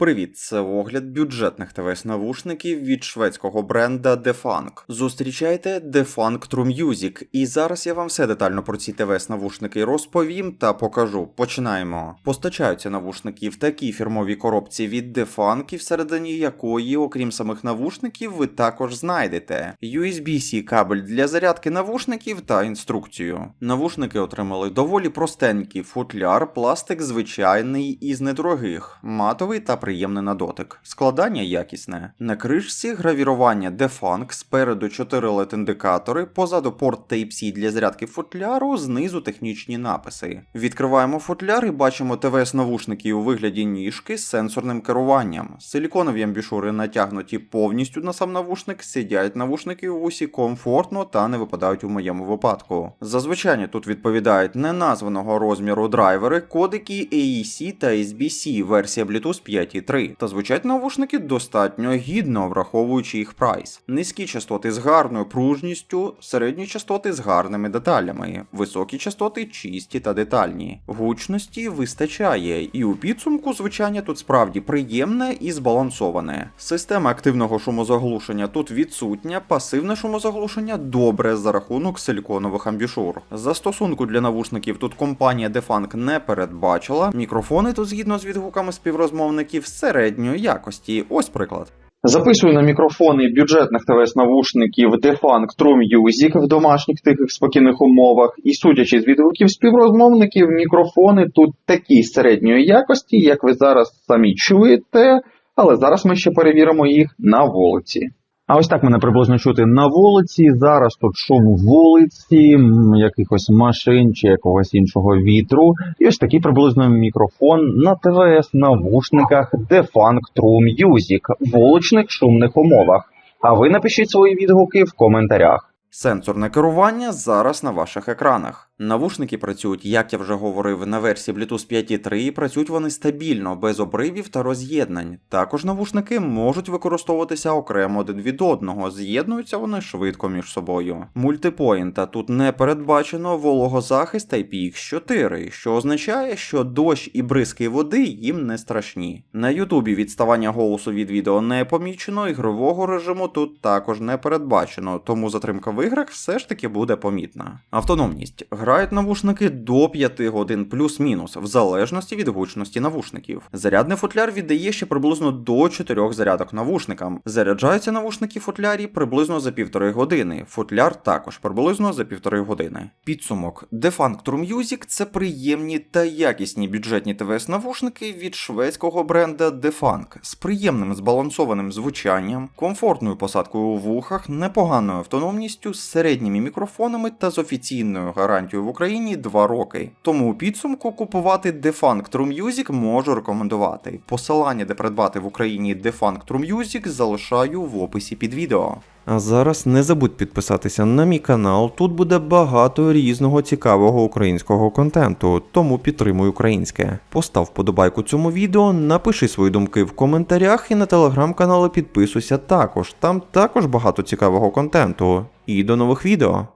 Привіт, це огляд бюджетних ТВС-навушників від шведського бренда Defunk. Зустрічайте Defunk True Music, і зараз я вам все детально про ці ТВС-навушники розповім та покажу. Починаємо. Постачаються навушники в такій фірмовій коробці від Defunk, всередині якої, окрім самих навушників, ви також знайдете USB-C кабель для зарядки навушників та інструкцію. Навушники отримали доволі простенький футляр, пластик звичайний із недорогих, матовий та приємний на дотик. Складання якісне. На кришці гравірування Defunk, спереду 4 led індикатори позаду порт Type-C для зарядки футляру, знизу технічні написи. Відкриваємо футляр і бачимо ТВС навушники у вигляді ніжки з сенсорним керуванням. Силіконові амбішури натягнуті повністю на сам навушник, сидять навушники у вусі комфортно та не випадають у моєму випадку. Зазвичай тут відповідають неназваного розміру драйвери, кодики AEC та SBC, версія Bluetooth 5.3. Та звучать навушники достатньо гідно, враховуючи їх прайс. Низькі частоти з гарною пружністю, середні частоти з гарними деталями, високі частоти чисті та детальні. Гучності вистачає, і у підсумку звучання тут справді приємне і збалансоване. Система активного шумозаглушення тут відсутня, пасивне шумозаглушення добре за рахунок силіконових амбішур. Застосунку для навушників тут компанія Defunk не передбачила. Мікрофони тут згідно з відгуками співрозмовників середньої якості. Ось приклад. Записую на мікрофони бюджетних ТВС-навушників Defunk True Music в домашніх тихих спокійних умовах, і судячи з відгуків співрозмовників, мікрофони тут такі середньої якості, як ви зараз самі чуєте, але зараз ми ще перевіримо їх на вулиці. А ось так мене приблизно чути на вулиці. Зараз тут шум вулиці, якихось машин чи якогось іншого вітру. І ось такий приблизно мікрофон на ТВС навушниках Defunk True Music в вуличних шумних умовах. А ви напишіть свої відгуки в коментарях. Сенсорне керування зараз на ваших екранах. Навушники працюють, як я вже говорив, на версії Bluetooth 5.3 і працюють вони стабільно, без обривів та роз'єднань. Також навушники можуть використовуватися окремо один від одного, з'єднуються вони швидко між собою. Мультипоінта тут не передбачено вологозахист IPX4, що означає, що дощ і бризки води їм не страшні. На Ютубі відставання голосу від відео не помічено, ігрового режиму тут також не передбачено, тому затримка в іграх все ж таки буде помітна. Автономність. Грають навушники до 5 годин плюс-мінус, в залежності від гучності навушників. Зарядний футляр віддає ще приблизно до 4 зарядок навушникам. Заряджаються навушники футлярі приблизно за півтори години. Футляр також приблизно за півтори години. Підсумок: Defunk True Music – це приємні та якісні бюджетні ТВС-навушники від шведського бренда Defunk з приємним збалансованим звучанням, комфортною посадкою у вухах, непоганою автономністю, середніми мікрофонами та з офіційною гарантією в Україні 2 роки. Тому у підсумку купувати Defunk True Music можу рекомендувати. Посилання, де придбати в Україні Defunk True Music, залишаю в описі під відео. А зараз не забудь підписатися на мій канал. Тут буде багато різного цікавого українського контенту, тому підтримуй українське. Постав вподобайку цьому відео, напиши свої думки в коментарях і на телеграм-канали підписуйся також. Там також багато цікавого контенту. І до нових відео.